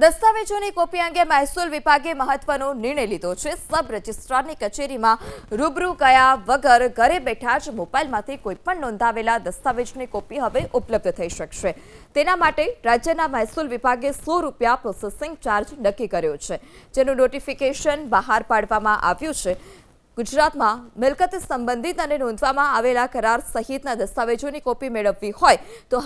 દસ્તાવેજોની કોપી અંગે મહેસૂલ વિભાગે મહત્વનો નિર્ણય લીધો છે. સબ રજિસ્ટ્રારની કચેરીમાં રૂબરૂ ગયા વગર ઘરે બેઠા જ મોબાઈલમાંથી કોઈપણ નોંધાવેલા દસ્તાવેજની કોપી હવે ઉપલબ્ધ થઈ શકશે. તેના માટે રાજ્યના મહેસૂલ વિભાગે સો રૂપિયા પ્રોસેસિંગ ચાર્જ નક્કી કર્યો છે, જેનું નોટિફિકેશન બહાર પાડવામાં આવ્યું છે. ગુજરાતમાં મિલકત સંબંધિત અને નોંધવામાં આવેલા કરાર સહિતના દસ્તાવેજોની કોપી મેળવવી હોય તો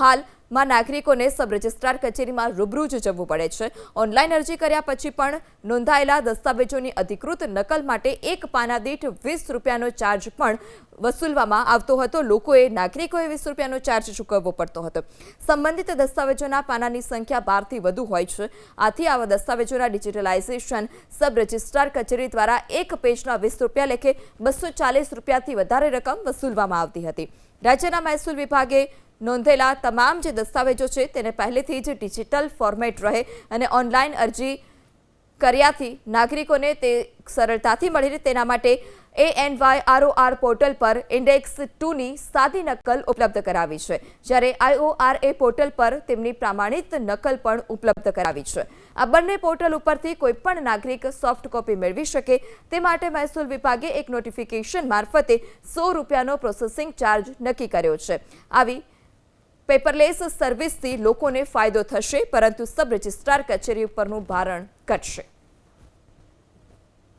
હાલમાં નાગરિકોને સબ રજિસ્ટ્રાર કચેરીમાં રૂબરૂ જ જવું પડે છે. ઓનલાઈન અરજી કર્યા પછી પણ નોંધાયેલા દસ્તાવેજોની અધિકૃત નકલ માટે એક પાના દીઠ વીસ રૂપિયાનો ચાર્જ પણ વસૂલવામાં આવતો હતો. લોકોએ નાગરિકોએ વીસ રૂપિયાનો ચાર્જ ચૂકવવો પડતો હતો. સંબંધિત દસ્તાવેજોના પાનાની સંખ્યા બારથી વધુ હોય છે. આથી આવા દસ્તાવેજોના ડિજિટલાઇઝેશન સબ રજિસ્ટ્રાર કચેરી દ્વારા એક પેજના વીસ રૂપિયા લેખે બસો ચાલીસ રૂપિયાથી વધારે રકમ વસૂલવામાં આવતી હતી. રાજ્યના મહેસૂલ વિભાગે નોંધેલા તમામ જે દસ્તાવેજો છે તેને પહેલેથી જ ડિજિટલ ફોર્મેટ રહે અને ઓનલાઈન અરજી કર્યાથી નાગરિકોને તે સરળતાથી મળી રહે. તેના માટે A N Y ROR portal પર ઇન્ડેક્સ ટુની સાદી નકલ ઉપલબ્ધ કરાવી છે. જ્યારે આઈઓઆર એ પોર્ટલ પર તેમની પ્રામાણિત નકલ પણ ઉપલબ્ધ કરાવી છે. આ બંને પોર્ટલ ઉપરથી કોઈપણ નાગરિક સોફ્ટ કોપી મેળવી શકે. તે માટે મહેસૂલ વિભાગે એક નોટિફિકેશન મારફતે સો રૂપિયાનો પ્રોસેસિંગ ચાર્જ નક્કી કર્યો છે. આવી પેપરલેસ સર્વિસથી લોકોને ફાયદો થશે પરંતુ સબ રજિસ્ટ્રાર કચેરી ઉપરનું ભારણ ઘટશે.